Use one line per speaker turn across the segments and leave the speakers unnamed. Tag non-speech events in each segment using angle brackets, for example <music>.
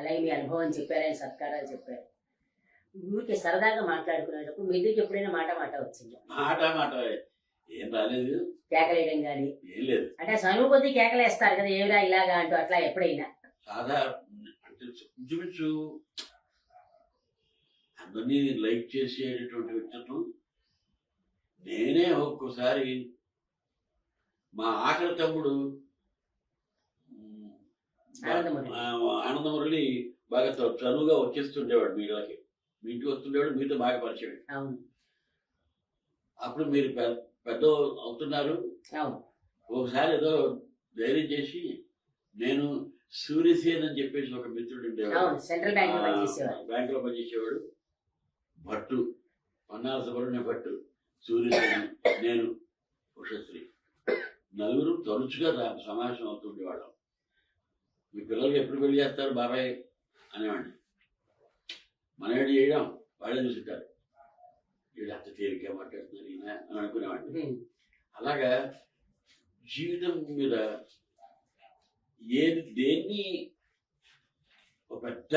అలాగే మీ అనుభవం చెప్పారు ఆయన సత్కారాలు చెప్పారు. ఊరికి సరదాగా మాట్లాడుకునేటప్పుడు మీ దగ్గరికి ఎప్పుడైనా మాట మాట వచ్చింది?
మాట మాట ఏం రాలేదు.
కేకలేయడం కానీ
ఏం లేదు.
అంటే సమయం కొద్దీ కేకలేస్తారు కదా ఏమిరా ఇలాగా అంటూ అట్లా ఎప్పుడైనా?
అంటే ఇంచుమించు అందరినీ లైక్ చేసేటటువంటి వ్యక్తిత్వం నేనే ఒక్కోసారి మా ఆఖరి తమ్ముడు
ఆనందమురళి.
బాగా చనువుగా వచ్చేస్తుండేవాడు మీ ఇళ్ళకి మీ ఇంటికి వస్తుండేవాడు మీతో బాగా పరిచయం. అప్పుడు మీరు పెద్ద అవుతున్నారు. ఒకసారి ఏదో ధైర్యం చేసి నేను సూర్యసేన్ అని చెప్పేసి ఒక మిత్రుడు ఉండేవాడు.
సెంట్రల్ బ్యాంక్లో పనిచేసేవారు
బ్యాంక్లో పనిచేసేవాడు. భట్టు పన్నాల సుబ్రహ్మణ్య భట్టు సూర్యసేన్ నేను ఉషశ్రీ. నలుగురు తరచుగా సమావేశం అవుతుండేవాళ్ళం. మీ పిల్లలకి ఎప్పుడు పెళ్ళి చేస్తారు బాబాయ్ అనేవాడిని. మన ఏడు చేయడం వాళ్ళే చూసుంటారు. వీళ్ళు అంత తేలిక మాట్లాడుతున్నారు ఈయన అని అనుకునేవాడిని. అలాగా జీవితం మీద ఏది దేన్ని ఒక పెద్ద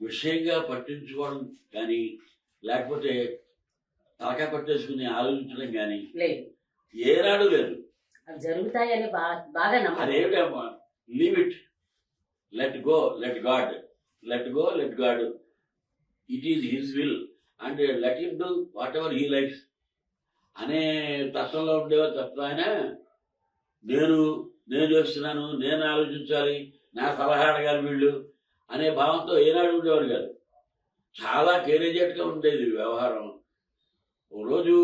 విషయంగా పట్టించుకోవడం కానీ లేకపోతే తలకాయ పట్టేసుకుని ఆలోచించడం కానీ
లేదు.
ఏనాడు లేదు.
జరుగుతాయని బాగా నమ్మకం
అదేమిటమ్మా? Leave it let go let God let go let God it is his will and let in do whatever he likes అనే తత్వంలో ఉండేవారు తప్ప ఆయన నేను నేను చేస్తున్నాను నేను ఆలోచించాలి నా సలహా అడగాలి వీళ్ళు అనే భావంతో ఏనాడు ఉండేవారు కాదు. చాలా కేరేజెట్గా ఉండేది వ్యవహారం. ఓ రోజు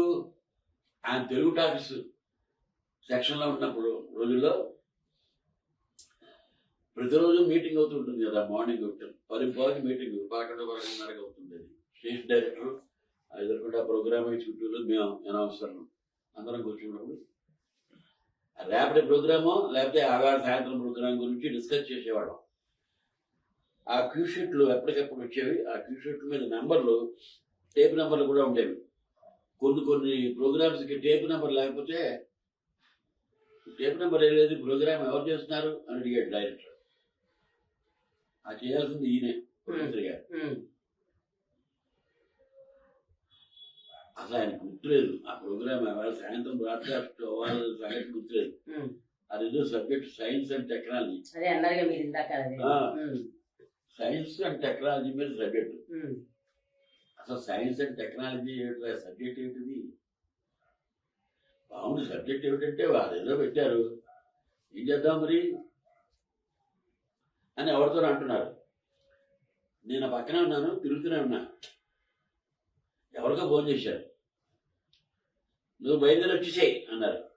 ఆయన తెలుగు టాకీస్ సెక్షన్లో ఉన్నప్పుడు రోజుల్లో ప్రతిరోజు మీటింగ్ అవుతుంటుంది కదా మార్నింగ్ పది పది మీటింగ్ పదకొండు పదకొండున్నరకు అవుతుంది అది స్టేషన్ డైరెక్టర్ ఎదుర్కొంటే ప్రోగ్రామ్ చుట్టూలో మేము అనవసరం. అందరం కూర్చున్నప్పుడు. రేపటి ప్రోగ్రాము లేకపోతే ఆగాడు సాయంత్రం ప్రోగ్రామ్ గురించి డిస్కస్ చేసేవాళ్ళం. ఆ క్యూషీట్లు ఎప్పటికప్పుడు వచ్చేవి. ఆ క్యూషీట్ల మీద నెంబర్లు టేప్ నెంబర్లు కూడా ఉండేవి. కొన్ని కొన్ని ప్రోగ్రామ్స్కి టేప్ నెంబర్ లేకపోతే టేప్ నెంబర్ లేదు ప్రోగ్రామ్ ఎవరు చేస్తున్నారు అని అడిగాడు డైరెక్టర్. ఆ చేయాల్సింది ఈయనే గారు.
ఉమ్.
అసలు ఆయన గుర్తులేదు. ఆ ప్రోగ్రామ్ ఎవరు సాయంత్రం బ్రాడ్కాస్ట్ అవ్వాలి సంగతి గుర్తులేదు. అదేదో subject science and technology. Science and technology మీద సబ్జెక్ట్. అసలు సైన్స్ అండ్ టెక్నాలజీ ఏమిటి సబ్జెక్ట్ ఏమిటిది బాగుంది సబ్జెక్ట్ ఏమిటంటే వాళ్ళు ఏదో పెట్టారు. ఏం చేద్దాం మరి? అని ఎవరితో అంటున్నారు. నేను ఆ పక్కనే ఉన్నాను తిరుగుతూనే ఉన్నా. ఎవరికో ఫోన్ చేశారు. నువ్వు బయలుదేరి వచ్చేసేయి అన్నారు.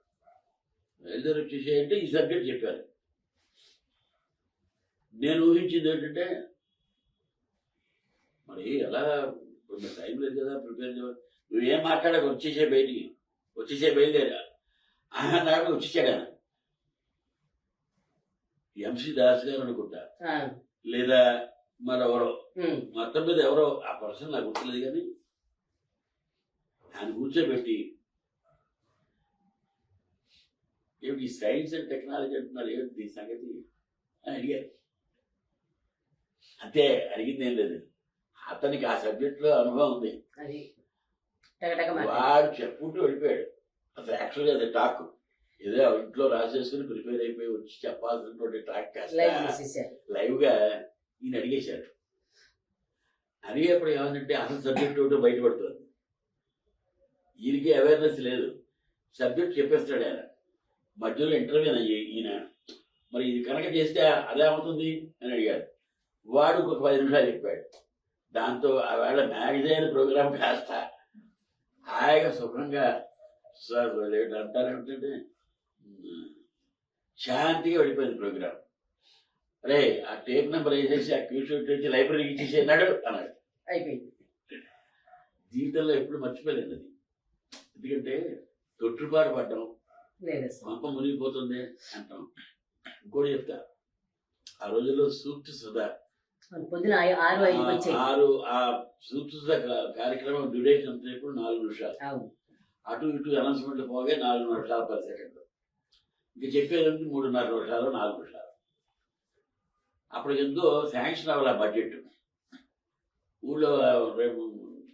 బయలుదేరి వచ్చేసేయి అంటే ఈ సబ్జెక్ట్ చెప్పారు. నేను ఊహించింది ఏంటంటే మరి ఎలా కొంత టైం లేదు కదా ప్రిపేర్ నువ్వేం మాట్లాడక వచ్చేసే బయటికి వచ్చేసే బయలుదేరా. నాకు వచ్చేసాడు ఎంసీ దాస్ గారు అనుకుంటా. లేదా మరెవరో. మొత్తం మీద ఎవరో ఆ పర్సన్ నాకు గుర్తులేదు కానీ ఆయన కూర్చోబెట్టి ఏమిటి సైన్స్ అండ్ టెక్నాలజీ అంటున్నారు ఏమిటి ఈ సంగతి అని అడిగారు. అంతే అడిగింది ఏం లేదు. అతనికి ఆ సబ్జెక్ట్లో అనుభవం ఉంది. వాడు చెప్పుకుంటూ వెళ్ళిపోయాడు. అసలు యాక్చువల్గా అది టాక్. ఏదో ఇంట్లో రాసేసుకుని ప్రిపేర్ అయిపోయి వచ్చి చెప్పాల్సినటువంటి టాక్
లైవ్
కాస్త
చేసేసారు
లైవ్గా ఈయన అడిగేశాడు. అడిగేప్పుడు ఏమందంటే అసలు సబ్జెక్ట్ ఒకటి బయటపడుతుంది. ఈయనకి అవేర్నెస్ లేదు. సబ్జెక్ట్ చెప్పేస్తాడు ఆయన. మధ్యలో ఇంటర్వ్యూ అయ్యి ఈయన మరి ఇది కనుక చేస్తే అదే అవుతుంది అని అడిగాడు. వాడు ఒక పది నిమిషాలు చెప్పాడు. దాంతో ఆ వేళ మ్యాగజైన్ ప్రోగ్రామ్ కాస్త హాయిగా సుఖంగా సార్ అంటారు ఏమిటంటే శాంతిగా వెళ్ళిపోయింది ప్రోగ్రామ్. రే ఆ టేప్ నెంబర్ వేసేసి ఆ క్యూ షూట్ వచ్చి లైబ్రరీకి ఇచ్చేసి అన్నాడు అన్నాడు.
అయిపోయింది.
జీవితంలో ఎప్పుడు మర్చిపోలేదు అది. ఎందుకంటే తొట్టుపాటు పడ్డం పంప మునిగిపోతుంది అంటాం. ఇంకోటి చెప్తా. ఆ రోజుల్లో సూక్తి సుధా.
ఆరు
ఆ సూక్తి సుధా కార్యక్రమం డ్యూరేషన్ సేపు నాలుగు నిమిషాలు. అటు ఇటు అనౌన్స్మెంట్ పోగే నాలుగు నిమిషాలు పది సెకండ్లు. ఇంక చెప్పేది మూడున్నర నిమిషాలు నాలుగు నిమిషాలు. అప్పుడు ఎంతో శాంక్షన్ అవ్వాలి ఆ బడ్జెట్ ఊళ్ళో రేపు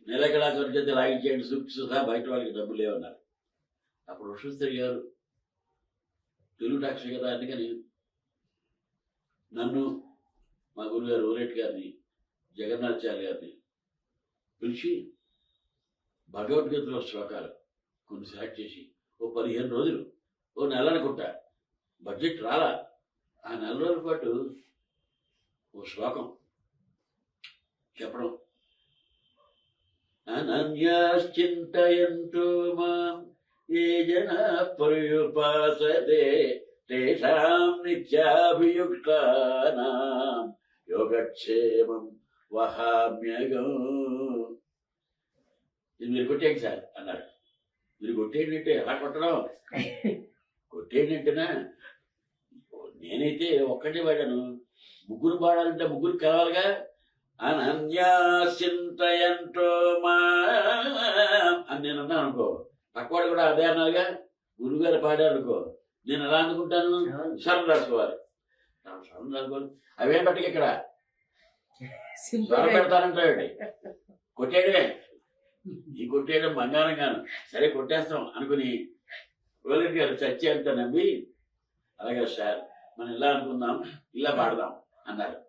నెలకళా ఖర్చు లాగించేయండి సూక్స్ సహా బయట వాళ్ళకి డబ్బులు లేవన్నారు. అప్పుడు వృషస్త్రి గారు తెలుగు డాక్టర్ కదా అందుకని నన్ను మా గురుగారు ఊరెట్ గారిని జగన్నాథాచార్య గారిని పిలిచి భగవద్గీతలో శ్లోకాలు కొన్ని సెలెక్ట్ చేసి ఓ పదిహేను రోజులు ఓ నెల అనుకుంటా. బడ్జెట్ రాలా. ఆ నెల రోజుల పాటు ఓ శ్లోకం చెప్పడం. అనన్యాశ్చింతయంతో మాం ఏ జన పర్యుపాసతే తేషాం నిత్యాభియుక్తానాం యోగక్షేమం వహామ్యగం. ఇది మీరు కొట్టేయండి సార్ అన్నారు. మీరు కొట్టేయండి అంటే ఎలా కొట్టడం? <laughs> కొట్టేయండి అంటేనా నేనైతే ఒక్కటే వాడాను ముగ్గురు పాడాలంటే ముగ్గురు కలవాలిగా? అనన్యాసింతయంతో మా అని నేను అన్నాను అనుకో. పక్కవాడు కూడా అదే అన్నారుగా? గురుగారు పాడారు అనుకో. నేను ఎలా అనుకుంటాను. స్వరం రాసుకోవాలి. స్వరం రాసుకోవాలి. అవేం పట్టక ఇక్కడ? స్వరం పెడతానంటాడు కొట్టేయడమే. <laughs> ఈ కొట్టేయడం బంగారం గాను సరే కొట్టేస్తాం అనుకుని రోలెట్ గారు చచ్చి అంత నమ్మి అలాగే సార్ మనం ఇలా అనుకుందాం ఇలా పాడదాం అన్నారు.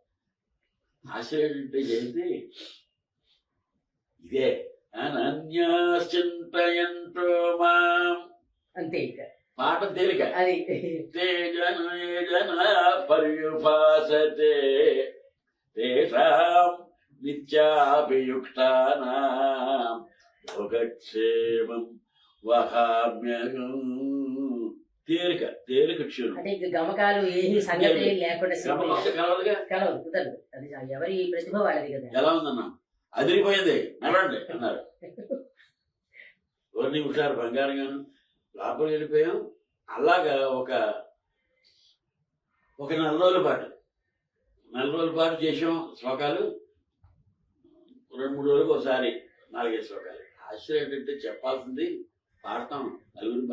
ఆశ్చర్యం అంటే ఏంటి ఇదే అనన్యాశ్చింతయంతో మాం.
అంతే
పాట తేలిక.
అది.
తేజన జన పర్యుపాసతే తేషాం నిత్యాభియుక్తానాం వహామ్యగం తేలిక తేలిక క్షీణం.
అంటే ఇక గమకాలు ఏమి సంగతి లేకుండా కలవదు కుదరదు. అది ఎవరి ప్రతిభ వాళ్ళది కదా.
ఎలా ఉందన్నా? అదిరిపోయింది. నడవండి అన్నారు. ఎవరిని హుషారు? బంగారం గాను? లోపలికి వెళ్ళిపోయాం. అలాగా ఒక ఒక నెల రోజుల పాటు. నెల రోజుల పాటు చేసాం శ్లోకాలు. రెండు మూడు రోజులకు ఒకసారి నాలుగైదు శ్లోకాలు. ఆశ్చర్యం ఏంటంటే చెప్పాల్సింది పాడతాం నలుగురు